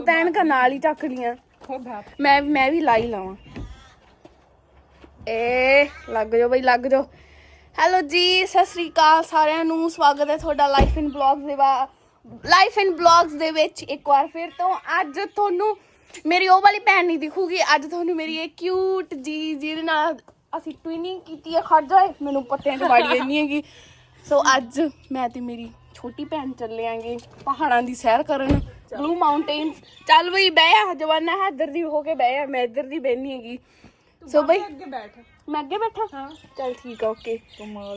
ਤੂੰ ਤਾਂ ਐਨਕਾਂ ਨਾਲ ਹੀ ਚੱਕ ਲੀਆਂ। ਹੋ ਮੈਂ ਮੈਂ ਵੀ ਲਾਈ ਲਾਵਾਂ। ਏ, ਲੱਗ ਜਾਓ ਬਈ, ਲੱਗ ਜਾਓ। ਹੈਲੋ ਜੀ, ਸਤਿ ਸ੍ਰੀ ਅਕਾਲ ਸਾਰਿਆਂ ਨੂੰ। ਸਵਾਗਤ ਹੈ ਤੁਹਾਡਾ ਲਾਈਫ ਇਨ ਬਲੌਗਸ ਦੇ ਵਾ ਲਾਈਫ ਇਨ ਬਲੌਗਸ ਦੇ ਵਿੱਚ ਇੱਕ ਵਾਰ ਫਿਰ ਤੋਂ। ਅੱਜ ਤੁਹਾਨੂੰ ਮੇਰੀ ਉਹ ਵਾਲੀ ਭੈਣ ਨਹੀਂ ਦਿਖੂਗੀ। ਅੱਜ ਤੁਹਾਨੂੰ ਮੇਰੀ ਇਹ ਕਿਊਟ ਜੀ, ਜਿਹਦੇ ਨਾਲ ਅਸੀਂ ਟਵਿਨਿੰਗ ਕੀਤੀ ਹੈ। ਖੜ ਜਾਏ ਮੈਨੂੰ ਪੱਤਿਆਂ ਚ ਵਾੜੀ ਨਹੀਂ ਹੈਗੀ। ਸੋ ਅੱਜ ਮੈਂ ਤੇ ਮੇਰੀ ਛੋਟੀ ਭੈਣ ਚੱਲੇ ਆਂਗੇ ਪਹਾੜਾਂ ਦੀ ਸੈਰ ਕਰਨ ਬਲੂ ਮਾਊਂਟੇਨਸ ਚੱਲ ਬਈ ਬਹਿ ਆ ਜਵਾਨਾ ਹੈ ਇੱਧਰ ਦੀ ਹੋ ਕੇ ਬਹਿ ਆ ਮੈਂ ਇੱਧਰ ਦੀ ਬਹਿਨੀ ਹੈਗੀ। ਸੋ ਬਈ ਅੱਗੇ ਬੈਠ। ਮੈਂ ਅੱਗੇ ਬੈਠਾ? ਹਾਂ। ਚੱਲ ਠੀਕ ਆ ਓਕੇ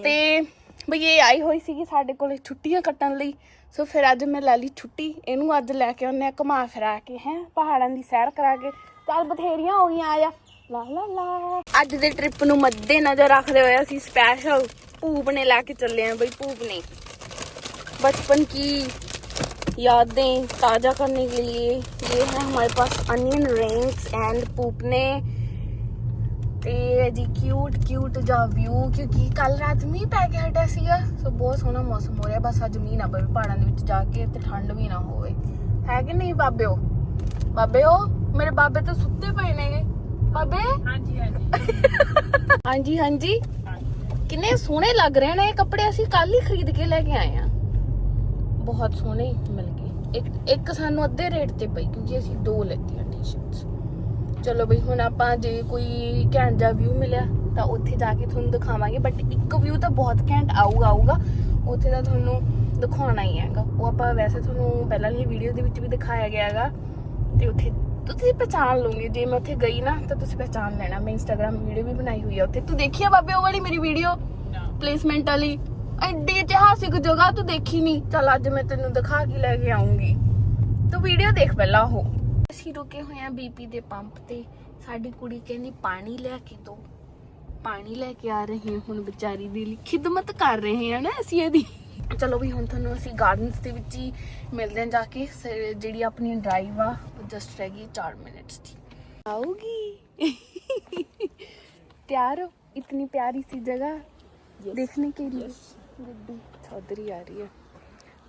ਤੇ ਬਈ ਇਹ ਆਈ ਹੋਈ ਸੀਗੀ ਸਾਡੇ ਕੋਲੇ ਛੁੱਟੀਆਂ ਕੱਟਣ ਲਈ। ਸੋ ਫਿਰ ਅੱਜ ਮੈਂ ਲੈ ਲਈ ਛੁੱਟੀ। ਇਹਨੂੰ ਅੱਜ ਲੈ ਕੇ ਆਉਂਦੇ ਆ ਘੁਮਾ ਫਿਰਾ ਕੇ ਹੈ ਪਹਾੜਾਂ ਦੀ ਸੈਰ ਕਰਾ ਕੇ। ਚੱਲ ਬਥੇਰੀਆਂ ਹੋ ਗਈਆਂ ਆ ਜਾ ਲਾ ਲਾ ਲਾ। ਅੱਜ ਦੇ ਟ੍ਰਿਪ ਨੂੰ ਮੱਦੇ ਨਜ਼ਰ ਰੱਖਦੇ ਹੋਏ ਅਸੀਂ ਸਪੈਸ਼ਲ ਭੂਪ ਨੇ ਲੈ ਕੇ ਚੱਲੇ ਆ ਬਈ ਭੂਪ ਨੇ। बचपन की यादें ताज़ा करने के लिए ये है हमारे पास अनियन रिंग्स एंड पूपने ਤੇ ਜੀ ਕਿਊਟ ਕਿਊਟ ਜਾ ਵਿਊ ਕਿਉਂਕਿ ਕੱਲ ਰਾਤ ਮੀਂਹ ਪੈ ਕੇ ਹਟਿਆ ਸੀਗਾ ਸੋ ਬਹੁਤ ਸੋਹਣਾ ਮੌਸਮ ਹੋ ਰਿਹਾ ਬਸ ਅੱਜ ਮੀਂਹ ਨਾ ਪਵੇ ਪਹਾੜਾਂ ਦੇ ਵਿੱਚ ਜਾ ਕੇ ਤੇ ਠੰਡ ਵੀ ਨਾ ਹੋਵੇ ਹੈ ਕਿ ਨਹੀਂ ਬਾਬਿਓ ਬਾਬਿਓ ਮੇਰੇ ਬਾਬੇ ਤਾਂ ਸੁੱਤੇ ਪਏ ਨੇਗੇ ਬਾਬੇ ਹਾਂਜੀ ਹਾਂਜੀ ਹਾਂਜੀ ਹਾਂਜੀ ਕਿੰਨੇ ਸੋਹਣੇ ਲੱਗ ਰਹੇ ਨੇ ਇਹ ਕੱਪੜੇ ਅਸੀਂ ਕੱਲ ਹੀ ਖਰੀਦ ਕੇ ਲੈ ਕੇ ਆਏ ਆ ਬਹੁਤ ਸੋਹਣੇ ਮਿਲ ਗਏ। ਇੱਕ ਇੱਕ ਸਾਨੂੰ ਅੱਧੇ ਰੇਟ ਤੇ ਪਈ ਕਿਉਂਕਿ ਅਸੀਂ ਦੋ ਲੈਤੀਆਂ ਟੀ-ਸ਼ਰਟਸ ਚਲੋ ਬਈ ਹੁਣ ਆਪਾਂ ਜੇ ਕੋਈ ਘੈਂਟ ਜਿਹਾ ਵਿਊ ਮਿਲਿਆ ਤਾਂ ਉੱਥੇ ਜਾ ਕੇ ਤੁਹਾਨੂੰ ਦਿਖਾਵਾਂਗੇ। ਬਟ ਇੱਕ ਵਿਊ ਤਾਂ ਬਹੁਤ ਘੈਂਟ ਆਊਗਾ ਆਊਗਾ। ਉੱਥੇ ਤਾਂ ਤੁਹਾਨੂੰ ਦਿਖਾਉਣਾ ਹੀ ਹੈਗਾ। ਉਹ ਆਪਾਂ ਵੈਸੇ ਤੁਹਾਨੂੰ ਪਹਿਲਾਂ ਵਾਲੀ ਵੀਡੀਓ ਦੇ ਵਿੱਚ ਵੀ ਦਿਖਾਇਆ ਗਿਆ ਹੈਗਾ। ਤੇ ਉੱਥੇ ਤੁਸੀਂ ਪਹਿਚਾਨ ਲਓਗੇ। ਜੇ ਮੈਂ ਉੱਥੇ ਗਈ ਨਾ ਤਾਂ ਤੁਸੀਂ ਪਹਿਚਾਨ ਲੈਣਾ। ਮੈਂ ਇੰਸਟਾਗ੍ਰam ਵੀਡੀਓ ਵੀ ਬਣਾਈ ਹੋਈ ਆ ਉੱਥੇ। ਤੂੰ ਦੇਖੀ ਆ ਬਾਬੇ ਉਹ ਵਾਲੀ ਮੇਰੀ ਵੀਡੀਓ ਪਲੇਸਮੈਂਟ ਵਾਲੀ। ਐਡੀ ਇਤਿਹਾਸਿਕ ਜਗ੍ਹਾ ਤੂੰ ਦੇਖੀ ਨਹੀਂ। ਚਲ ਅੱਜ ਮੈਂ ਤੈਨੂੰ ਦਿਖਾ ਕੇ ਲੈ ਕੇ ਆਉਂਗੀ। ਤੂੰ ਵੀਡੀਓ ਦੇਖ ਪਹਿਲਾਂ ਉਹ। ਅਸੀਂ ਰੁਕੇ ਹੋਏ ਆ ਬੀਪੀ ਦੇ ਪੰਪ ਤੇ। ਸਾਡੀ ਕੁੜੀ ਕਹਿੰਦੀ ਪਾਣੀ ਲੈ ਕੇ ਦੋ। ਪਾਣੀ ਲੈ ਕੇ ਆ ਰਹੇ ਹੁਣ ਵਿਚਾਰੀ ਦੀ ਖਿਦਮਤ ਕਰ ਰਹੇ ਆ ਨਾ ਅਸੀਂ ਇਹਦੀ। ਚਲੋ ਵੀ ਹੁਣ ਤੁਹਾਨੂੰ ਅਸੀਂ ਗਾਰਡਨਸ ਦੇ ਵਿੱਚ ਹੀ ਮਿਲਦੇ ਹਾਂ ਜਾ ਕੇ। ਜਿਹੜੀ ਆਪਣੀ ਡਰਾਈਵ ਆ ਉਹ ਜਸਟ ਰਹਿ 4 ਮਿੰਟਸ ਦੀ। ਆਉਗੀ ਤਿਆਰ ਇਤਨੀ ਪਿਆਰੀ ਸੀ ਜਗ੍ਹਾ। ਦੇਖਣੇ ਕੇ ਲਈ ਗੱਡੀ ਚੌਧਰੀ ਆ ਰਹੀ ਹੈ।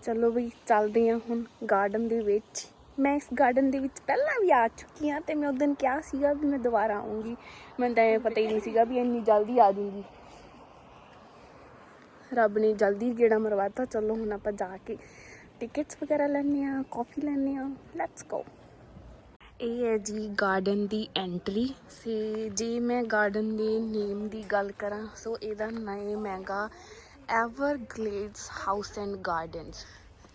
ਚਲੋ ਬਈ, ਚੱਲਦੇ ਹਾਂ ਹੁਣ ਗਾਰਡਨ ਦੇ ਵਿੱਚ। ਮੈਂ ਇਸ ਗਾਰਡਨ ਦੇ ਵਿੱਚ ਪਹਿਲਾਂ ਵੀ ਆ ਚੁੱਕੀ ਹਾਂ ਤੇ ਮੈਂ ਉਸ ਦਿਨ ਕਿਹਾ ਸੀਗਾ ਵੀ ਮੈਂ ਦੁਬਾਰਾ ਆਉਂਗੀ। ਮੈਨੂੰ ਤਾਂ ਇਹ ਪਤਾ ਹੀ ਨਹੀਂ ਸੀਗਾ ਵੀ ਇੰਨੀ ਜਲਦੀ ਆ ਜੂਗੀ। ਰੱਬ ਨੇ ਜਲਦੀ ਗੇੜਾ ਮਰਵਾਤਾ। ਚਲੋ ਹੁਣ ਆਪਾਂ ਜਾ ਕੇ ਟਿਕਟਸ ਵਗੈਰਾ ਲੈਣੇ ਆ ਕਾਫੀ ਲੈਣੇ ਆ ਲੈਟਸ ਗੋ ਇਹ ਹੈ ਜੀ ਗਾਰਡਨ ਦੀ ਐਂਟਰੀ ਸੇ ਜੇ ਮੈਂ ਗਾਰਡਨ ਦੇ ਨੇਮ ਦੀ ਗੱਲ ਕਰਾਂ ਸੋ ਇਹਦਾ ਨੇਮ ਹੈਗਾ ਐਵਰਗਲੇਡਸ ਹਾਊਸ ਐਂਡ ਗਾਰਡਨਸ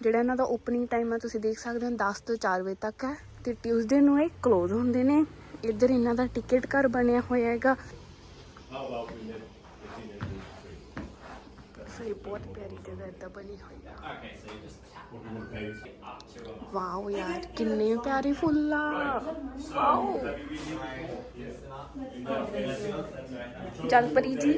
ਜਿਹੜਾ ਇਹਨਾਂ ਦਾ ਓਪਨਿੰਗ ਟਾਈਮ ਹੈ ਤੁਸੀਂ ਦੇਖ ਸਕਦੇ ਹੋ 10 ਤੋਂ 4 ਵਜੇ ਤੱਕ ਹੈ। ਤੇ ਟਿਊਜ਼ਡੇ ਨੂੰ ਇਹ ਕਲੋਜ਼ ਹੁੰਦੇ ਨੇ। ਇੱਧਰ ਇਹਨਾਂ ਦਾ ਟਿਕਟ ਘਰ ਬਣਿਆ ਹੋਇਆ ਹੈਗਾ। ਸੋ ਇਹ ਬਹੁਤ ਪਿਆਰੀ ਜਗ੍ਹਾ ਇੱਦਾਂ ਬਣੀ ਹੋਈ ਹੈ ਵਾਓ ਯਾਰ ਕਿੰਨੇ ਪਿਆਰੇ ਫੁੱਲ ਆ। ਵਾਓ ਚੱਲ ਪਰੀ ਜੀ।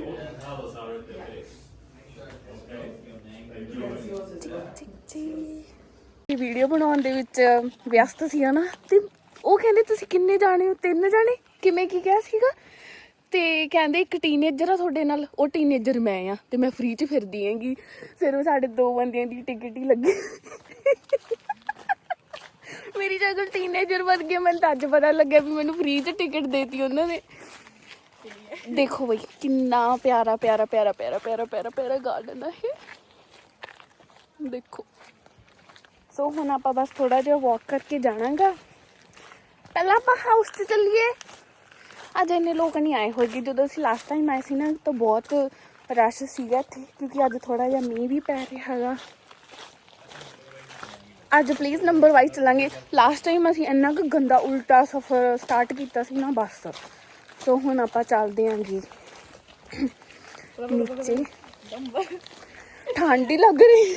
ਇਹ ਵੀਡੀਓ ਬਣਾਉਣ ਦੇ ਵਿੱਚ ਵਿਅਸਤ ਸੀ ਹਨਾ, ਤੇ ਉਹ ਕਹਿੰਦੇ ਤੁਸੀਂ ਕਿੰਨੇ ਜਾਣੇ ਹੋ? ਤਿੰਨ ਜਾਣੇ? ਕਿਵੇਂ ਕੀ ਕਿਹਾ ਸੀਗਾ? ਤੇ ਕਹਿੰਦੇ ਇੱਕ ਟੀਨੇਜਰ ਆ ਤੁਹਾਡੇ ਨਾਲ, ਉਹ ਟੀਨੇਜਰ ਮੈਂ ਆ, ਤੇ ਮੈਂ ਫ੍ਰੀ ਚ ਫਿਰਦੀ ਆਂਗੀ ਸਿਰਫ ਸਾਡੇ ਦੋ ਬੰਦਿਆਂ ਦੀ ਟਿਕਟ ਹੀ ਲੱਗੀ। ਮੇਰੀ ਜਦੋਂ ਟੀਨੇਜਰ ਬਣ ਮੈਨੂੰ ਤਾਂ ਅੱਜ ਪਤਾ ਲੱਗਿਆ ਵੀ ਮੈਨੂੰ ਫ੍ਰੀ ਚ ਟਿਕਟ ਦੇਤੀ ਉਹਨਾਂ ਨੇ। ਦੇਖੋ ਬਈ ਕਿੰਨਾ ਪਿਆਰਾ ਪਿਆਰਾ ਪਿਆਰਾ ਪਿਆਰਾ ਪਿਆਰਾ ਪਿਆਰਾ ਪਿਆਰਾ ਗਾਰਡਨ ਹੈ ਇਹ ਦੇਖੋ ਸੋ ਹੁਣ ਆਪਾਂ ਬਸ ਥੋੜਾ ਜਿਹਾ ਵਾਕ ਕਰਕੇ ਜਾਣਾਗਾ ਪਹਿਲਾਂ ਆਪਾਂ ਹਾਊਸ ਤੇ ਚੱਲੀਏ ਅੱਜ ਇੰਨੇ ਲੋਕ ਨਹੀਂ ਆਏ ਹੋਏਗੇ ਜਦੋਂ ਅਸੀਂ ਲਾਸਟ ਟਾਈਮ ਆਏ ਸੀ ਨਾ ਤਾਂ ਬਹੁਤ ਰਸ਼ ਸੀਗਾ ਇੱਥੇ ਕਿਉਂਕਿ ਅੱਜ ਥੋੜਾ ਜਿਹਾ ਮੀਂਹ ਵੀ ਪੈ ਰਿਹਾ ਹੈਗਾ ਅੱਜ ਪਲੀਜ਼ ਨੰਬਰ ਵਾਈਜ਼ ਚੱਲਾਂਗੇ ਲਾਸਟ ਟਾਈਮ ਅਸੀਂ ਇੰਨਾ ਕੁ ਗੰਦਾ ਉਲਟਾ ਸਫ਼ਰ ਸਟਾਰਟ ਕੀਤਾ ਸੀ ਨਾ ਬੱਸ ਸੋ ਹੁਣ ਆਪਾਂ ਚੱਲਦੇ ਆਂਗੇ। ਨੀਚੇ। ਠੰਡ ਹੀ ਲੱਗ ਰਹੀ।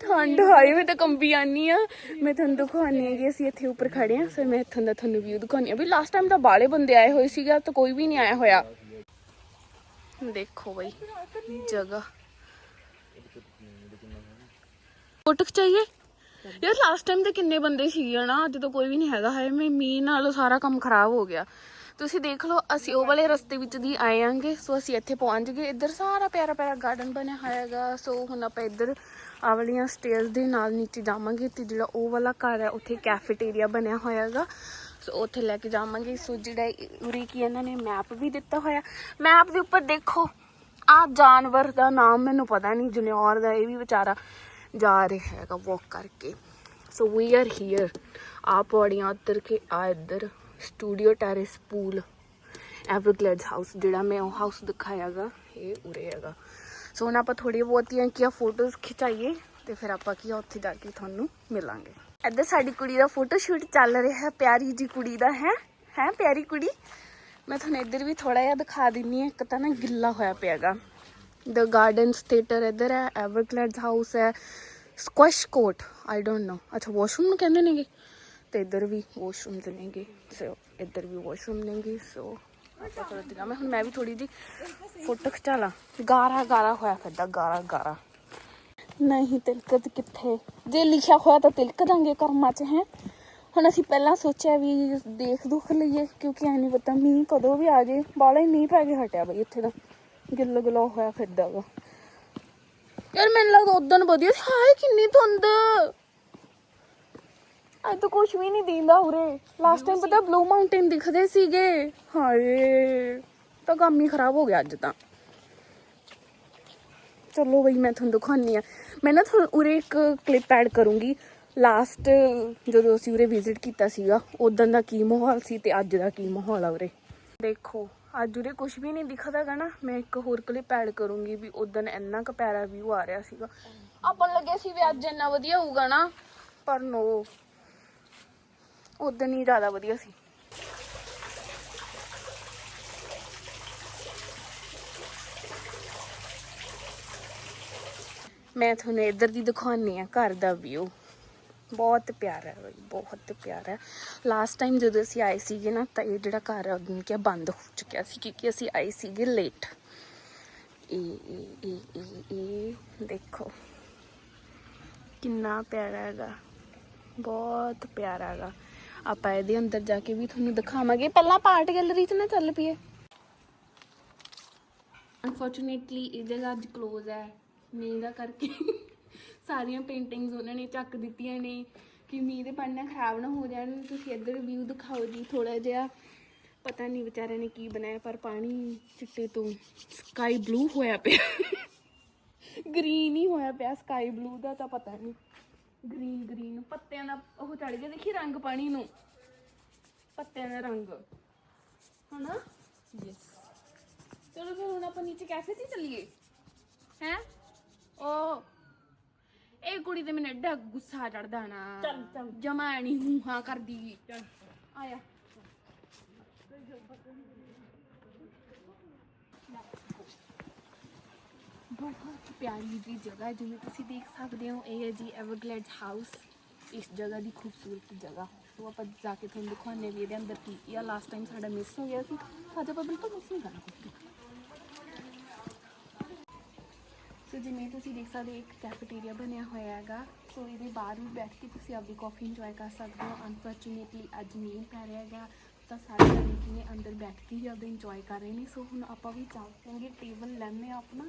ਠੰਡ ਹਾਈ ਮੈਂ ਤਾਂ ਕੰਬੀ ਆਨੀ ਆ। ਮੈਂ ਤੁਹਾਨੂੰ ਦਿਖਾਉਣੀ ਹੈ ਅਸੀਂ ਇੱਥੇ ਉੱਪਰ ਖੜੇ ਆ। ਸੋ ਮੈਂ ਇੱਥੋਂ ਦਾ ਤੁਹਾਨੂੰ ਵਿਊ ਦਿਖਾਉਣੀ ਆ। ਵੀ ਲਾਸਟ ਟਾਈਮ ਤਾਂ ਬਾਲੇ ਬੰਦੇ ਆਏ ਹੋਏ ਸੀਗਾ ਤਾਂ ਕੋਈ ਵੀ ਨਹੀਂ ਆਇਆ ਹੋਇਆ। ਦੇਖੋ ਬਈ, ਜਗ੍ਹਾ। ਫੋਟੋ ਚਾਹੀਏ ਯਾਰ ਲਾਸਟ ਟਾਈਮ ਤੇ ਕਿੰਨੇ ਬੰਦੇ ਸੀਗੇ ਨਾ, ਅੱਜ ਤਾਂ ਕੋਈ ਵੀ ਨਹੀਂ ਹੈਗਾ ਹੈ ਮੈਂ ਮੀਂਹ ਨਾਲ ਸਾਰਾ ਕੰਮ ਖਰਾਬ ਹੋ ਗਿਆ। ਤੁਸੀਂ ਦੇਖ ਲਓ, ਅਸੀਂ ਉਹ ਵਾਲੇ ਰਸਤੇ ਵਿੱਚ ਦੀ ਆਏ ਆਂਗੇ, ਸੋ ਅਸੀਂ ਇੱਥੇ ਪਹੁੰਚ ਗਏ। ਇੱਧਰ ਸਾਰਾ ਪਿਆਰਾ ਪਿਆਰਾ ਗਾਰਡਨ ਬਣਿਆ ਹੋਇਆ ਸੋ ਹੁਣ ਆਪਾਂ ਇੱਧਰ ਆਹ ਵਾਲੀਆਂ ਸਟੇਅਰਸ ਦੇ ਨਾਲ ਨੀਚੇ ਜਾਵਾਂਗੇ ਤੇ ਜਿਹੜਾ ਉਹ ਵਾਲਾ ਘਰ ਹੈ, ਉੱਥੇ ਕੈਫੇਟੇਰੀਆ ਬਣਿਆ ਹੋਇਆ ਹੈਗਾ। ਸੋ ਉੱਥੇ ਲੈ ਕੇ ਜਾਵਾਂਗੇ। ਸੋ ਜਿਹੜਾ ਇਹ- ਉਰੇ ਕੀ ਇਹਨਾਂ ਨੇ ਮੈਪ ਵੀ ਦਿੱਤਾ ਹੋਇਆ। ਮੈਪ ਦੇ ਉੱਪਰ ਦੇਖੋ ਆ ਜਾਨਵਰ ਦਾ ਨਾਮ ਮੈਨੂੰ ਪਤਾ ਨਹੀਂ ਜੁਨੀਅਰ ਦਾ, ਇਹ ਵੀ ਵਿਚਾਰਾ। ਜਾ ਰਿਹਾ ਹੈਗਾ ਵਾਕ ਕਰਕੇ। ਸੋ ਵੀ ਆਰ ਹੇਅਰ ਆ ਪੌੜੀਆਂ ਉੱਤਰ ਕੇ ਆ ਇੱਧਰ studio terrace pool Everglades house ਜਿਹੜਾ ਮੈਂ ਉਹ ਹਾਊਸ ਦਿਖਾਇਆਗਾ, ਇਹ ਉਰੇ ਹੈਗਾ। ਸੋ ਹੁਣ ਆਪਾਂ ਥੋੜੀ ਬਹੁਤੀਆਂ ਕੀ ਫੋਟੋਜ਼ ਖਿਚਾਈਏ ਤੇ ਫਿਰ ਆਪਾਂ ਕੀ ਆ, ਉੱਥੇ ਜਾ ਕੇ ਤੁਹਾਨੂੰ ਮਿਲਾਂਗੇ। ਇੱਧਰ ਸਾਡੀ ਕੁੜੀ ਦਾ ਫੋਟੋ ਸ਼ੂਟ ਚੱਲ ਰਿਹਾ ਪਿਆਰੀ ਜੀ ਕੁੜੀ ਦਾ, ਹੈ? ਹੈ, ਪਿਆਰੀ ਕੁੜੀ? ਮੈਂ ਤੁਹਾਨੂੰ ਇੱਧਰ ਵੀ ਥੋੜਾ ਜਿਹਾ ਦਿਖਾ ਦਿੰਨੀ ਹਾਂ, ਇੱਕ ਤਾਂ ਨਾ ਗਿੱਲਾ ਹੋਇਆ ਪਿਆਗਾ। ਦ ਗਾਰਡਨਸ ਥੀਏਟਰ ਇੱਧਰ ਹੈ ਐਵਰਗਲੈਡਸ ਹਾਊਸ ਹੈ squash court I don't know ਅੱਛਾ ਵਾਸ਼ਰੂਮ ਨੂੰ ਕਹਿੰਦੇ ਨੇਗੇ? ਤੇ ਇੱਧਰ ਵੀ ਵਾਸ਼ਰੂਮਸ ਨੇਗੇ ਸੋ ਇੱਧਰ ਵੀ ਵਾਸ਼ਰੂਮ ਨੇਗੇ ਸੋ ਆਪਾਂ ਕਰਦੇ ਮੈਂ ਹੁਣ ਮੈਂ ਵੀ ਥੋੜੀ ਜੀ ਫੋਟੋ ਖਿਚਾ ਲਾਂ ਗਾਰਾ ਗਾਰਾ ਹੋਇਆ ਫਿਰਦਾ, ਗਾਰਾ ਗਾਰਾ। ਨਹੀਂ, ਤਿਲਕਤ ਕਿੱਥੇ? ਜੇ ਲਿਖਿਆ ਹੋਇਆ ਤਾਂ ਤਿਲਕ ਜਾਂਗੇ ਕਰਮਾਂ 'ਚ, ਹੈ? ਹੁਣ ਅਸੀਂ ਪਹਿਲਾਂ ਸੋਚਿਆ ਵੀ ਦੇਖ ਦੁਖ ਲਈਏ, ਕਿਉਂਕਿ ਐ ਨਹੀਂ ਪਤਾ, ਮੀਂਹ ਕਦੋਂ ਵੀ ਆ ਜੇ ਬਾਲਾ ਹੀ ਮੀਂਹ ਪੈ ਕੇ ਹਟਿਆ ਬਈ ਇੱਥੇ ਤਾਂ। ਗਿੱਲ ਗਿੱਲਾ ਹੋਇਆ ਫਿਰਦਾ ਗਾ ਯਾਰ ਮੈਨੂੰ ਲੱਗਦਾ ਉਦੋਂ ਵਧੀਆ ਸੀ। ਹਾਏ ਕਿੰਨੀ ਧੁੰਦ। ਅੱਜ ਤਾਂ ਕੁਝ ਵੀ ਨਹੀਂ ਦਿੰਦਾ ਉਰੇ। ਲਾਸਟ ਟਾਈਮ ਪਤਾ ਬਲੂ ਮਾਊਂਟੇਨ ਦਿਖਦੇ ਸੀਗੇ। ਹਾਏ ਤਾਂ ਕੰਮ ਹੀ ਖਰਾਬ ਹੋ ਗਿਆ ਅੱਜ ਤਾਂ। ਚਲੋ ਬਈ ਮੈਂ ਤੁਹਾਨੂੰ ਦਿਖਾਉਣੀ ਆ ਮੈਂ ਨਾ ਤੁਹਾਨੂੰ ਉਰੇ ਇੱਕ ਕਲਿੱਪ ਐਡ ਕਰੂੰਗੀ। ਲਾਸਟ ਜਦੋਂ ਅਸੀਂ ਉਰੇ ਵਿਜ਼ਿਟ ਕੀਤਾ ਸੀਗਾ ਉਦੋਂ ਦਾ ਕੀ ਮਾਹੌਲ ਸੀ ਤੇ ਅੱਜ ਦਾ ਕੀ ਮਾਹੌਲ ਆ ਉਰੇ। ਦੇਖੋ। ਅੱਜ ਉਰੇ ਕੁਝ ਵੀ ਨਹੀਂ ਦਿਖਦਾਗਾ ਨਾ ਮੈਂ ਇੱਕ ਹੋਰ ਕਲਿੱਪ ਐਡ ਕਰੂੰਗੀ ਵੀ ਉਦੋਂ ਇੰਨਾ ਕੁ ਪਿਆਰਾ ਵਿਊ ਆ ਰਿਹਾ ਸੀਗਾ। ਆਪਾਂ ਨੂੰ ਲੱਗਿਆ ਸੀ ਵੀ ਅੱਜ ਇੰਨਾ ਵਧੀਆ ਹੋਊਗਾ ਨਾ। ਪਰ ਨੋ ਉਦੋਂ ਹੀ ਜ਼ਿਆਦਾ ਵਧੀਆ ਸੀ। ਮੈਂ ਤੁਹਾਨੂੰ ਇੱਧਰ ਦੀ ਦਿਖਾਉਣੀ ਆ ਘਰ ਦਾ ਵਿਊ ਬਹੁਤ ਪਿਆਰਾ ਹੈ ਬਈ ਬਹੁਤ ਪਿਆਰਾ ਹੈ ਲਾਸਟ ਟਾਈਮ ਜਦੋਂ ਅਸੀਂ ਆਏ ਸੀਗੇ ਨਾ ਤਾਂ ਇਹ ਜਿਹੜਾ ਘਰ ਹੈ ਉਹਨੂੰ ਕਿਹਾ ਬੰਦ ਹੋ ਚੁੱਕਿਆ ਸੀ ਕਿਉਂਕਿ ਅਸੀਂ ਆਏ ਸੀਗੇ ਲੇਟ ਇਹ ਇਹ ਇਹ ਇਹ ਇਹ ਦੇਖੋ ਕਿੰਨਾ ਪਿਆਰਾ ਹੈਗਾ ਬਹੁਤ ਪਿਆਰਾ ਹੈਗਾ ਆਪਾਂ ਇਹਦੇ ਅੰਦਰ ਜਾ ਕੇ ਵੀ ਤੁਹਾਨੂੰ ਦਿਖਾਵਾਂਗੇ ਪਹਿਲਾਂ ਪਾਰਟ ਗੈਲਰੀ 'ਚ ਨਾ ਚੱਲ ਪਈਏ ਅਨਫੋਰਚੂਨੇਟਲੀ ਇਹ ਜਗ੍ਹਾ ਅੱਜ ক্লোਜ਼ ਹੈ ਮੀਂਹ ਦਾ ਕਰਕੇ ਸਾਰੀਆਂ ਪੇਂਟਿੰਗਸ ਉਹਨਾਂ ਨੇ ਚੱਕ ਦਿੱਤੀਆਂ ਨੇ ਕਿ ਮੀਂਹ ਦੇ ਪਾਣੀ ਨਾਲ ਖਰਾਬ ਨਾ ਹੋ ਜਾਣ, ਤੁਸੀਂ ਇੱਧਰ ਵਿਊ ਦਿਖਾਓ ਜੀ ਥੋੜਾ ਜਿਹਾ। ਪਤਾ ਨਹੀਂ ਵਿਚਾਰਿਆਂ ਨੇ ਕੀ ਬਣਾਇਆ, ਪਰ ਪਾਣੀ ਚਿੱਟੇ ਤੋਂ ਸਕਾਈ ਬਲੂ ਹੋਇਆ ਪਿਆ। ਗ੍ਰੀਨ ਹੀ ਹੋਇਆ ਪਿਆ ਸਕਾਈ ਬਲੂ ਦਾ ਤਾਂ ਪਤਾ ਨਹੀਂ। ਗ੍ਰੀਨ ਗ੍ਰੀਨ ਪੱਤਿਆਂ ਦਾ ਉਹ ਚੜ ਗਿਆ, ਦੇਖੀ ਰੰਗ ਪਾਣੀ ਨੂੰ। ਪੱਤਿਆਂ ਦਾ ਰੰਗ। ਹਨਾ? ਯੈਸ ਚਲੋ ਫਿਰ ਹੁਣ ਆਪਾਂ ਨੀਚੇ ਕੈਫੇ 'ਚ ਚੱਲੀਏ। ਹੈ? ਉਹ ਇਹ ਕੁੜੀ ਤੇ ਮੈਨੂੰ ਐਡਾ ਗੁੱਸਾ ਚੜਦਾ ਨਾ। ਚੱਲ ਚੱਲ। ਜਮਾ ਨਹੀਂ ਹੂੰ ਹਾਂ ਕਰਦੀ। ਚੱਲ। ਆਇਆ। ਬਹੁਤ ਪਿਆਰੀ ਜੀ ਜਗ੍ਹਾ ਹੈ, ਜਿਵੇਂ ਤੁਸੀਂ ਦੇਖ ਸਕਦੇ ਹੋ ਇਹ ਹੈ ਜੀ ਐਵਰਗਲੈਡਸ ਹਾਊਸ ਇਸ ਜਗ੍ਹਾ ਦੀ ਖੂਬਸੂਰਤ ਜਗ੍ਹਾ। ਸੋ ਆਪਾਂ ਜਾ ਕੇ ਤੁਹਾਨੂੰ ਦਿਖਾਉਂਦੇ ਵੀ ਇਹਦੇ ਅੰਦਰ ਕੀ ਕੀ ਆ। ਲਾਸਟ ਟਾਈਮ ਸਾਡਾ ਮਿਸ ਹੋ ਗਿਆ ਸੀ। ਅੱਜ ਆਪਾਂ ਬਿਲਕੁਲ ਮਿਸ ਨਹੀਂ ਕਰਨਾ ਸੋ ਜਿਵੇਂ ਤੁਸੀਂ ਦੇਖ ਸਕਦੇ ਹੋ, ਇੱਕ ਕੈਫੇਟੇਰੀਆ ਬਣਿਆ ਹੋਇਆ ਹੈਗਾ। ਸੋ ਇਹਦੇ ਬਾਹਰ ਵੀ ਬੈਠ ਕੇ ਤੁਸੀਂ ਆਪਣੀ ਕਾਫੀ ਇੰਜੋਏ ਕਰ ਸਕਦੇ ਹੋ। ਅਨਫੋਰਚੂਨੇਟਲੀ ਅੱਜ ਮੀਂਹ ਪੈ ਰਿਹਾ ਹੈਗਾ ਤਾਂ ਸਾਰੇ ਜਣੇ ਕੀ ਨੇ ਅੰਦਰ ਬੈਠ ਕੇ ਹੀ ਆਪਦਾ ਇੰਜੋਏ ਕਰ ਰਹੇ ਨੇ। ਸੋ ਹੁਣ ਆਪਾਂ ਵੀ ਚਾਹਾਂਗੇ ਟੇਬਲ ਲੈਣੇ ਆ ਆਪਣਾ।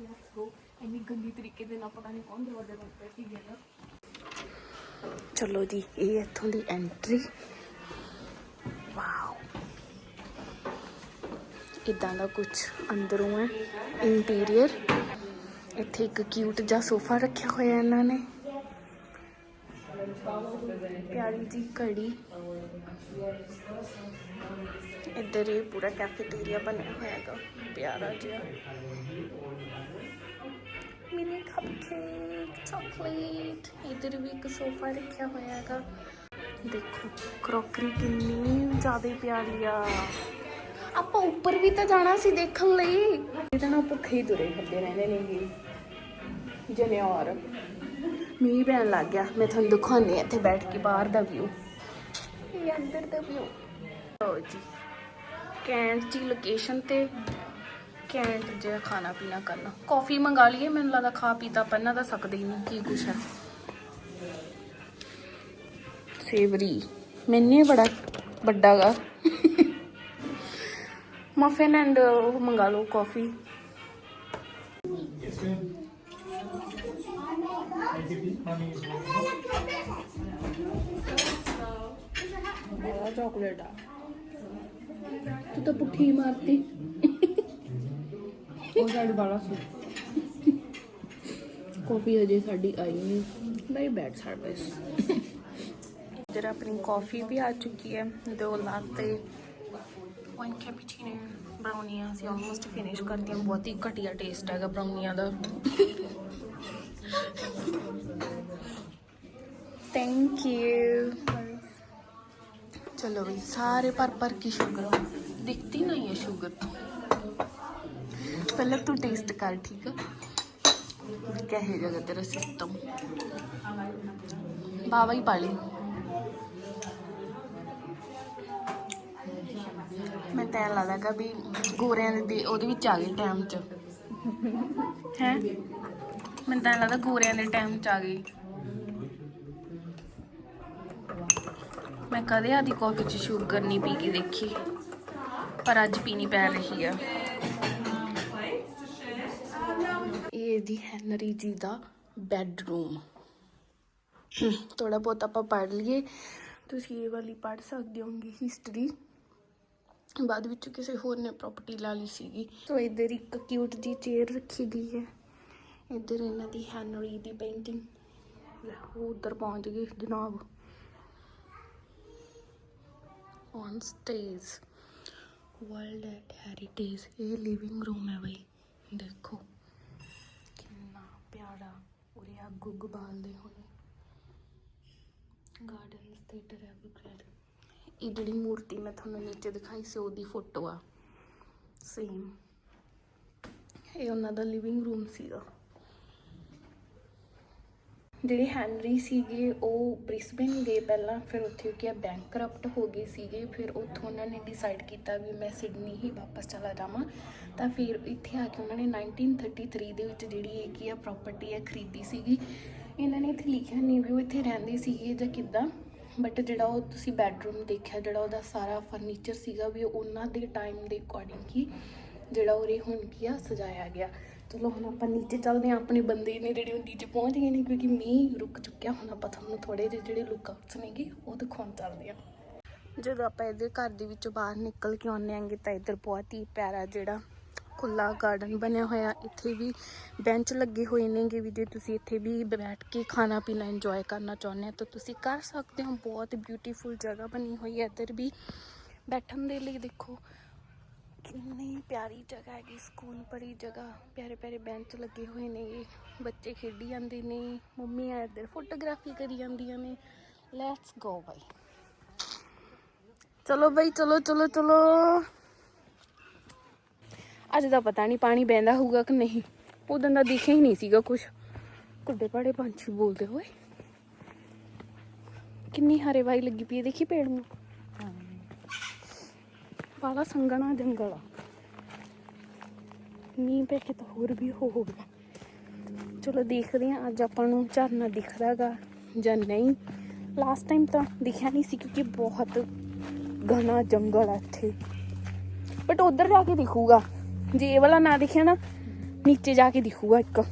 ਲੈਟਸ ਗੋ ਇੰਨੀ ਗੰਦੀ ਤਰੀਕੇ ਦੇ ਨਾਲ ਪਤਾ ਨਹੀਂ ਕੌਣ ਦਰਵਾਜ਼ਾ ਬੰਦ ਕਰਕੇ ਗਿਆ ਚਲੋ ਜੀ ਇਹ ਇੱਥੋਂ ਦੀ ਐਂਟਰੀ ਵਾਓ ਇਦਾਂ ਦਾ ਕੁਝ ਅੰਦਰੋਂ ਹੈ ਇੰਟੀਰੀਅਰ ਇੱਥੇ ਇੱਕ ਕਿਊਟ ਜਿਹਾ ਸੋਫਾ ਰੱਖਿਆ ਹੋਇਆ ਇਹਨਾਂ ਨੇ। ਪਿਆਰੀ ਜੀ ਘੜੀ। ਇੱਧਰ ਇਹ ਪੂਰਾ ਕੈਫੇਟੇਰੀਆ ਬਣਿਆ ਹੋਇਆ ਹੈਗਾ, ਪਿਆਰਾ ਜਿਹਾ। ਮਿਨੀ ਕਪਕੇਕ ਚਾਕਲੇਟ ਇੱਧਰ ਵੀ ਇੱਕ ਸੋਫਾ ਰੱਖਿਆ ਹੋਇਆ ਹੈਗਾ। ਦੇਖੋ ਕਰੋਕਰੀ ਕਿੰਨੀ ਜ਼ਿਆਦਾ ਪਿਆਰੀ ਆ। ਆਪਾਂ ਉੱਪਰ ਵੀ ਤਾਂ ਜਾਣਾ ਸੀ ਦੇਖਣ ਲਈ। ਇਹ ਨਾ ਭੁੱਖੇ ਹੀ ਤੁਰੇ ਫਿਰਦੇ ਰਹਿੰਦੇ ਨੇਗੇ। ਜਨਿਆਰ ਮੀਂਹ ਪੈਣ ਲੱਗ ਗਿਆ। ਮੈਂ ਤੁਹਾਨੂੰ ਦਿਖਾਉਂਦੀ ਹਾਂ ਇੱਥੇ ਬੈਠ ਕੇ ਬਾਹਰ ਦਾ ਵਿਊ ਇਹ ਅੰਦਰ ਦਾ ਵਿਊ ਲਓ ਜੀ। ਕੈਂਟ ਦੀ ਲੋਕੇਸ਼ਨ ਤੇ ਕੈਂਟ ਜਿਹਾ ਖਾਣਾ ਪੀਣਾ ਕਰਨਾ। ਕਾਫੀ ਮੰਗਾ ਲਈਏ, ਮੈਨੂੰ ਲੱਗਦਾ ਖਾ ਪੀ ਤਾਂ ਦਾ ਸਕਦੇ ਹੀ ਨਹੀਂ। ਕੀ ਕੁਛ ਹੈ? ਸੇਵਰੀ ਮੈਨੇ ਬੜਾ ਵੱਡਾ ਗਾ। ਮਫਿਨ ਐਂਡ ਉਹ ਮੰਗਾ ਲਓ ਕਾਫੀ ਬੜਾ ਚਾਕਲੇਟ ਆ ਤੂੰ ਤਾਂ ਪੁੱਠੀ ਮਾਰਤੀ ਉਹ ਸਾਈਡ ਵਾਲਾ ਸੀ ਕਾਫੀ ਅਜੇ ਸਾਡੀ ਆਈ ਨਹੀਂ ਵੈਰੀ ਬੈਡ ਸਰਵਿਸ ਜਰਾ ਆਪਣੀ ਕਾਫੀ ਵੀ ਆ ਚੁੱਕੀ ਹੈ ਦੋ ਲਾਤੇ ਵਨ ਕੈਪਚੀਨੋ ਬਰਾਉਨੀਆਂ ਅਸੀਂ ਆਲਮੋਸਟ ਫਿਨਿਸ਼ ਕਰਤੀਆਂ ਬਹੁਤ ਹੀ ਘਟੀਆ ਟੇਸਟ ਹੈਗਾ ਬਰਾਉਨੀਆਂ ਦਾ ਥੈਂਕ ਯੂ ਚਲੋ ਵੀ ਸਾਰੇ ਪਰ ਪਰ ਕੀ ਸ਼ੂਗਰ ਦਿਖਤੀ ਨਹੀਂ ਹੈ ਸ਼ੂਗਰ ਪਹਿਲਾਂ ਤੂੰ ਟੇਸਟ ਕਰ ਠੀਕ ਹੈ ਕਹੇ ਜਗਾ ਤੇਰਾ ਸਿਸਟਮ ਬਾਵਾ ਹੀ ਪਾ ਲਈ। ਮੈਂ ਤਾਂ ਐਂ ਲੱਗਦਾ ਕਿ ਵੀ ਗੋਰਿਆਂ ਦੇ ਉਹਦੇ ਵਿੱਚ ਆ ਗਏ ਟਾਈਮ 'ਚ। ਹੈ? ਮੈਂ ਤਾਂ ਐਂ ਲੱਗਦਾ ਗੋਰਿਆਂ ਦੇ ਟਾਈਮ 'ਚ ਆ ਗਈ ਮੈਂ ਕਦੇ ਆਦੀ ਕਾਫੀ 'ਚ ਸ਼ੂਗਰ ਨਹੀਂ ਪੀ ਕੇ ਦੇਖੀ, ਪਰ ਅੱਜ ਪੀਣੀ ਪੈ ਰਹੀ ਆ। ਇਹ ਦੀ ਹੈਨਰੀ ਜੀ ਦਾ ਬੈੱਡਰੂਮ। ਥੋੜਾ ਬਹੁਤ ਆਪਾਂ ਪੜ੍ਹ ਲਈਏ। ਤੁਸੀਂ ਇਹ ਵਾਲੀ ਪੜ੍ਹ ਸਕਦੇ ਹੋਗੇ ਹਿਸਟਰੀ ਬਾਅਦ ਵਿੱਚ ਕਿਸੇ ਹੋਰ ਨੇ ਪ੍ਰਾਪਰਟੀ ਲਾ ਲਈ ਸੀਗੀ। ਸੋ ਇੱਧਰ ਇੱਕ ਕਿਊਟ ਜੀ ਚੇਅਰ ਰੱਖੀ ਗਈ ਹੈ। ਇੱਧਰ ਇਹਨਾਂ ਦੀ ਹੈਨਰੀ ਦੀ ਪੇਂਟਿੰਗ ਉਹ ਉੱਧਰ ਪਹੁੰਚ ਗਏ ਜਨਾਬ। On stage world at heritage ਇਹ ਲਿਵਿੰਗ ਰੂਮ ਹੈ ਬਈ। ਦੇਖੋ। ਕਿੰਨਾ ਪਿਆਰਾ ਉਰੇ ਆ ਗੁੱਗ ਬਾਲਦੇ ਹੋਣੇ। ਗਾਰਡਨ ਥੀਏਟਰ ਹੈ ਇਹ ਜਿਹੜੀ ਮੂਰਤੀ ਮੈਂ ਤੁਹਾਨੂੰ ਨੀਚੇ ਦਿਖਾਈ ਸੀ, ਉਹਦੀ ਫੋਟੋ ਆ। ਸੇਮ ਇਹ ਉਹਨਾਂ ਦਾ ਲਿਵਿੰਗ ਰੂਮ ਸੀਗਾ। ਜਿਹੜੇ ਹੈਨਰੀ ਸੀਗੇ, ਉਹ ਬ੍ਰਿਸਬਨ ਗਏ ਪਹਿਲਾਂ, ਫਿਰ ਉੱਥੇ ਕੀ ਆ ਬੈਂਕਰਪਟ ਹੋ ਗਏ ਸੀਗੇ, ਫਿਰ ਉੱਥੋਂ ਉਹਨਾਂ ਨੇ ਡਿਸਾਈਡ ਕੀਤਾ ਵੀ ਮੈਂ ਸਿਡਨੀ ਹੀ ਵਾਪਸ ਚਲਾ ਜਾਵਾਂ। ਤਾਂ ਫਿਰ ਇੱਥੇ ਆ ਕੇ ਉਹਨਾਂ ਨੇ 1933 ਦੇ ਵਿੱਚ ਜਿਹੜੀ ਇਹ ਕੀ ਆ ਪ੍ਰਾਪਰਟੀ ਹੈ ਖਰੀਦੀ ਸੀਗੀ। ਇਹਨਾਂ ਨੇ ਇੱਥੇ ਲਿਖਿਆ ਨਹੀਂ ਵੀ ਉਹ ਇੱਥੇ ਰਹਿੰਦੇ ਸੀਗੇ ਜਾਂ ਕਿੱਦਾਂ ਬਟ ਜਿਹੜਾ ਉਹ ਤੁਸੀਂ ਬੈਡਰੂਮ ਦੇਖਿਆ, ਜਿਹੜਾ ਉਹਦਾ ਸਾਰਾ ਫਰਨੀਚਰ ਸੀਗਾ ਵੀ ਉਹ ਉਹਨਾਂ ਦੇ ਟਾਈਮ ਦੇ ਅਕੋਰਡਿੰਗ ਹੀ ਜਿਹੜਾ ਉਹ ਰੇ ਹੁਣ ਕੀ ਆ, ਸਜਾਇਆ ਗਿਆ। ਚਲੋ ਹੁਣ ਆਪਾਂ ਨੀਚੇ ਚੱਲਦੇ ਹਾਂ, ਆਪਣੇ ਬੰਦੇ ਨੇ ਜਿਹੜੇ ਉਹ ਨੀਚੇ ਪਹੁੰਚ ਗਏ ਨੇ, ਕਿਉਂਕਿ ਮੀਂਹ ਰੁਕ ਚੁੱਕਿਆ। ਹੁਣ ਆਪਾਂ ਤੁਹਾਨੂੰ ਥੋੜੇ ਜਿਹੇ ਜਿਹੜੇ ਲੁੱਕਆਊਟਸ ਨੇਗੇ, ਉਹ ਦਿਖਾਉਣ ਚੱਲਦੇ ਹਾਂ। ਜਦੋਂ ਆਪਾਂ ਇਹਦੇ ਘਰ ਦੇ ਵਿੱਚੋਂ ਬਾਹਰ ਨਿਕਲ ਕੇ ਆਉਂਦੇ ਆਂਗੇ ਤਾਂ ਇੱਧਰ ਬਹੁਤ ਹੀ ਪਿਆਰਾ ਜਿਹੜਾ ਖੁੱਲਾ ਗਾਰਡਨ ਬਣਿਆ ਹੋਇਆ। ਇੱਥੇ ਵੀ ਬੈਂਚ ਲੱਗੇ ਹੋਏ ਨੇਗੇ ਵੀ, ਜੇ ਤੁਸੀਂ ਇੱਥੇ ਵੀ ਬੈਠ ਕੇ ਖਾਣਾ ਪੀਣਾ ਇੰਜੋਏ ਕਰਨਾ ਚਾਹੁੰਦੇ ਹੋ, ਤਾਂ ਤੁਸੀਂ ਕਰ ਸਕਦੇ ਹੋ। ਬਹੁਤ ਬਿਊਟੀਫੁਲ ਜਗ੍ਹਾ ਬਣੀ ਹੋਈ ਹੈ ਇੱਧਰ ਵੀ। ਬੈਠਣ ਦੇ ਲਈ ਦੇਖੋ ਕਿੰਨੀ ਪਿਆਰੀ ਜਗ੍ਹਾ ਹੈਗੀ, ਸਕੂਨ ਭਰੀ ਜਗ੍ਹਾ। ਪਿਆਰੇ ਪਿਆਰੇ ਬੈਂਚ ਲੱਗੇ ਹੋਏ ਨੇ ਬੱਚੇ ਖੇਡੀ ਜਾਂਦੇ ਨੇ ਮੰਮੀਆਂ ਇੱਧਰ ਫੋਟੋਗ੍ਰਾਫੀ ਕਰੀ ਜਾਂਦੀਆਂ ਨੇ। ਲੈਟਸ ਗੋ ਬਾਈ। ਚਲੋ ਬਾਈ, ਚਲੋ ਚਲੋ ਚਲੋ। ਅੱਜ ਦਾ ਪਤਾ ਨਹੀਂ ਪਾਣੀ ਬਹਿੰਦਾ ਹੋਊਗਾ ਕਿ ਨਹੀਂ। ਉਦੋਂ ਦਾ ਦਿਖਿਆ ਹੀ ਨਹੀਂ ਸੀਗਾ ਕੁਝ ਕੁੱਡੇ ਪਾੜੇ ਪੰਛੀ ਬੋਲਦੇ ਹੋਏ। ਕਿੰਨੀ ਹਰੇ ਵਾਈ ਲੱਗੀ ਪਈ ਹੈ, ਦੇਖੀ ਪੇੜ ਨੂੰ। ਬਾਲਾ ਸੰਗਣਾ ਜੰਗਲ ਆ। ਮੀਂਹ ਪੈ ਕੇ ਤਾਂ ਹੋਰ ਵੀ ਹੋ ਚਲੋ ਦੇਖਦੇ ਹਾਂ, ਅੱਜ ਆਪਾਂ ਨੂੰ ਝਰਨਾ ਦਿਖਦਾਗਾ ਜਾਂ ਨਹੀਂ। ਲਾਸਟ ਟਾਈਮ ਤਾਂ ਦਿਖਿਆ ਨਹੀਂ ਸੀ ਕਿਉਂਕਿ ਬਹੁਤ ਘਣਾ ਜੰਗਲ ਆ ਇੱਥੇ। ਬਟ ਉਧਰ ਜਾ ਕੇ ਦਿਖੂਗਾ। ਜੇ ਇਹ ਵਾਲਾ ਨਾ ਦਿਖਿਆ ਨਾ, ਨੀਚੇ ਜਾ ਕੇ ਦਿਖੂਗਾ ਇੱਕ।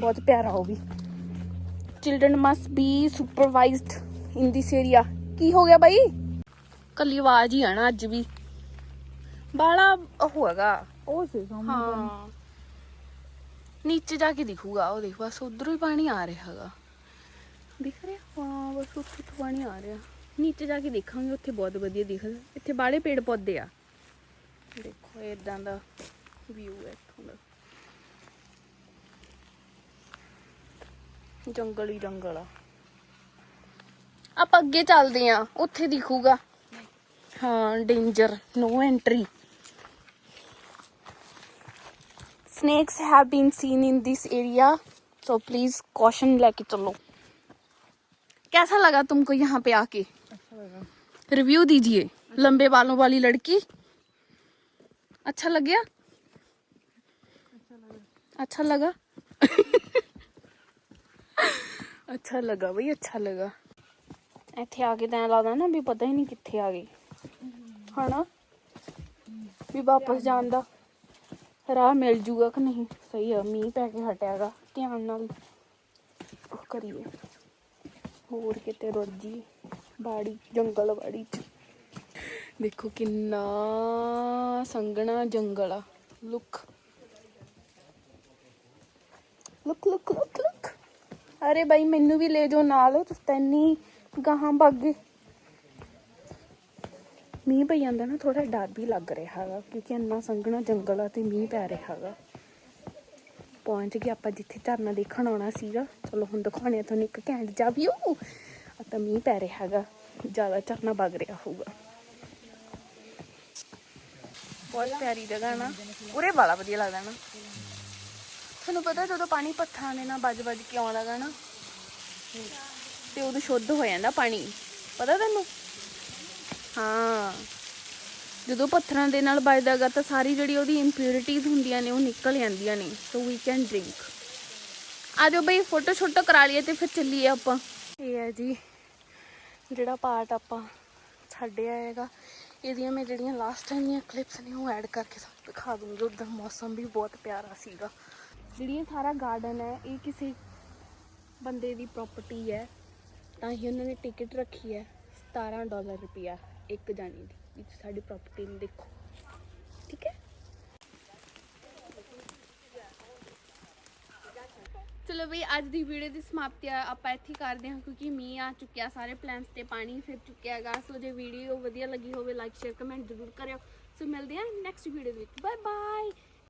ਬਹੁਤ ਪਿਆਰਾ ਉਹ ਵੀ। Children must be supervised in this area ਕੀ ਹੋ ਗਿਆ ਬਾਈ? ਕੱਲੀ ਆਵਾਜ਼ ਹੀ ਆਣਾ ਅੱਜ ਵੀ। ਬਾਲਾ ਉਹ ਹੈਗਾ। ਉਹ ਸੀ ਸਾਹਮਣੇ। ਹਾਂ। ਨੀਚੇ ਜਾ ਕੇ ਦਿਖੂਗਾ ਉਹ ਦੇਖ ਬਸ ਉਧਰੋਂ ਹੀ ਪਾਣੀ ਆ ਰਿਹਾ ਹੈਗਾ। ਦਿਖ ਰਿਹਾ? ਹਾਂ ਬਸ ਉੱਥੇ ਤੋਂ ਪਾਣੀ ਆ ਰਿਹਾ। ਨੀਚੇ ਜਾ ਕੇ ਦੇਖਾਂਗੇ ਉੱਥੇ ਬਹੁਤ ਵਧੀਆ ਦਿਖਦਾ ਇੱਥੇ ਬਾਲੇ ਪੇੜ ਪੌਦੇ ਆ। ਦੇਖੋ ਇਦਾਂ ਦਾ ਵਿਊ ਹੈ ਇੱਥੋਂ ਦਾ। ਜੰਗਲ ਹੀ ਜੰਗਲ ਆ। ਆਪਾਂ ਅੱਗੇ ਚੱਲਦੇ ਆ ਉੱਥੇ ਦਿਖੂਗਾ। ਹਾਂ danger no entry snakes have been seen in this area so please caution लेके चलो कैसा लगा तुमको यहाँ पे आके ਅੱਛਾ ਲੱਗਾ रिव्यू दीजिए लंबे बालों वाली लड़की अच्छा लग गया अच्छा लगा अच्छा लगा भाई अच्छा लगा ਇੱਥੇ ਆ ਕੇ ਤਾਂ ਐਂ ਲੱਗਦਾ ਨਾ ਵੀ ਪਤਾ ਹੀ ਨਹੀਂ ਕਿੱਥੇ ਆ ਗਏ ਹਨਾ ਵੀ ਵਾਪਸ ਜਾਣ ਦਾ ਰਾਹ ਮਿਲ ਜੂਗਾ ਕਿ ਨਹੀਂ? ਸਹੀ ਆ, ਮੀਂਹ ਪੈ ਕੇ ਹਟਿਆਗਾ, ਧਿਆਨ ਨਾਲ ਕਰੀਏ। ਹੋਰ ਕਿਤੇ ਰੋਜੀ, ਬਾੜੀ, ਜੰਗਲ ਬਾੜੀ ਚ। ਦੇਖੋ ਕਿੰਨਾ ਸੰਘਣਾ ਜੰਗਲ ਆ। Look. Look look look look. ਅਰੇ ਬਾਈ, ਮੈਨੂੰ ਵੀ ਲੈ ਜਾਓ ਨਾਲ, ਤੁਸੀਂ ਤਾਂ ਇੰਨੀ ਗਾਹਾਂ ਬੱਗੇ ਮੀਂਹ ਪਈ ਜਾਂਦਾ ਨਾ ਥੋੜਾ ਡਰ ਵੀ ਲੱਗ ਰਿਹਾ ਹੈਗਾ ਕਿਉਂਕਿ ਇੰਨਾ ਸੰਘਣਾ ਜੰਗਲ ਆ ਤੇ ਮੀਂਹ ਪੈ ਰਿਹਾ ਹੈਗਾ ਪਹੁੰਚ ਗਏ ਆਪਾਂ ਜਿੱਥੇ ਝਰਨਾ ਦੇਖਣ ਆਉਣਾ ਸੀਗਾ। ਚਲੋ ਹੁਣ ਦਿਖਾਉਣੇ ਆ ਤੁਹਾਨੂੰ ਇੱਕ ਘੈਂਟ ਜਾ ਵੀ ਉਹ ਤਾਂ ਮੀਂਹ ਪੈ ਰਿਹਾ ਹੈਗਾ ਜ਼ਿਆਦਾ ਝਰਨਾ ਵਗ ਰਿਹਾ ਹੋਊਗਾ। ਬਹੁਤ ਪਿਆਰੀ ਜਗ੍ਹਾ ਨਾ। ਉਰੇ ਵਾਲਾ ਵਧੀਆ ਲੱਗਦਾ ਨਾ। ਤੁਹਾਨੂੰ ਪਤਾ ਜਦੋਂ ਪਾਣੀ ਪੱਥਰਾਂ ਦੇ ਨਾਲ ਵੱਜ ਵੱਜ ਕੇ ਆਉਣ ਲੱਗਾ ਨਾ, ਤੇ ਉਦੋਂ ਸ਼ੁੱਧ ਹੋ ਜਾਂਦਾ ਪਾਣੀ। ਪਤਾ ਤੈਨੂੰ ਹਾਂ। ਜਦੋਂ ਪੱਥਰਾਂ ਦੇ ਨਾਲ ਵੱਜਦਾਗਾ ਤਾਂ ਸਾਰੀ ਜਿਹੜੀ ਉਹਦੀ ਇੰਪਿਉਰਿਟੀਜ਼ ਹੁੰਦੀਆਂ ਨੇ ਉਹ ਨਿਕਲ ਜਾਂਦੀਆਂ ਨੇ ਸੋ ਵੀ ਕੈਨ ਡਰਿੰਕ ਆ ਜਾਓ ਬਈ ਫੋਟੋ ਛੋਟੋ ਕਰਾ ਲਈਏ ਤੇ ਫਿਰ ਚੱਲੀਏ ਆਪਾਂ। ਇਹ ਹੈ ਜੀ, ਜਿਹੜਾ ਪਾਰਟ ਆਪਾਂ ਛੱਡਿਆ ਹੈਗਾ। ਇਹਦੀਆਂ ਮੈਂ ਜਿਹੜੀਆਂ ਲਾਸਟ ਟਾਈਮ ਦੀਆਂ ਕਲਿੱਪਸ ਨੇ ਉਹ ਐਡ ਕਰਕੇ ਤੁਹਾਨੂੰ ਦਿਖਾ ਦੂੰਗੀ। ਉਧਰ ਮੌਸਮ ਵੀ ਬਹੁਤ ਪਿਆਰਾ ਸੀਗਾ। ਜਿਹੜੀ ਇਹ ਸਾਰਾ ਗਾਰਡਨ ਹੈ, ਇਹ ਕਿਸੇ ਬੰਦੇ ਦੀ ਪ੍ਰਾਪਰਟੀ ਹੈ। ਤਾਂ ਹੀ ਉਹਨਾਂ ਨੇ ਟਿਕਟ ਰੱਖੀ ਹੈ 17 ਡਾਲਰ ਰੁਪਿਆ ਇੱਕ ਜਾਣੀ ਦੀ ਸਾਡੀ ਪ੍ਰਾਪਰਟੀ ਨੂੰ ਦੇਖੋ। ਠੀਕ ਹੈ? ਚਲੋ ਬਈ, ਅੱਜ ਦੀ ਵੀਡੀਓ ਦੀ ਸਮਾਪਤੀ ਆਪਾਂ ਇੱਥੇ ਕਰਦੇ ਹਾਂ, ਕਿਉਂਕਿ ਮੀਂਹ ਆ ਚੁੱਕਿਆ, ਸਾਰੇ ਪਲਾਨਸ ਤੇ ਪਾਣੀ ਫਿਰ ਚੁੱਕਿਆ ਸੋ ਜੇ ਵੀਡੀਓ ਵਧੀਆ ਲੱਗੀ ਹੋਵੇ ਲਾਈਕ ਸ਼ੇਅਰ ਕਮੈਂਟ ਜ਼ਰੂਰ ਕਰਿਓ। ਸੋ ਮਿਲਦੇ ਹਾਂ ਨੈਕਸਟ ਵੀਡੀਓ ਵਿੱਚ। Bye bye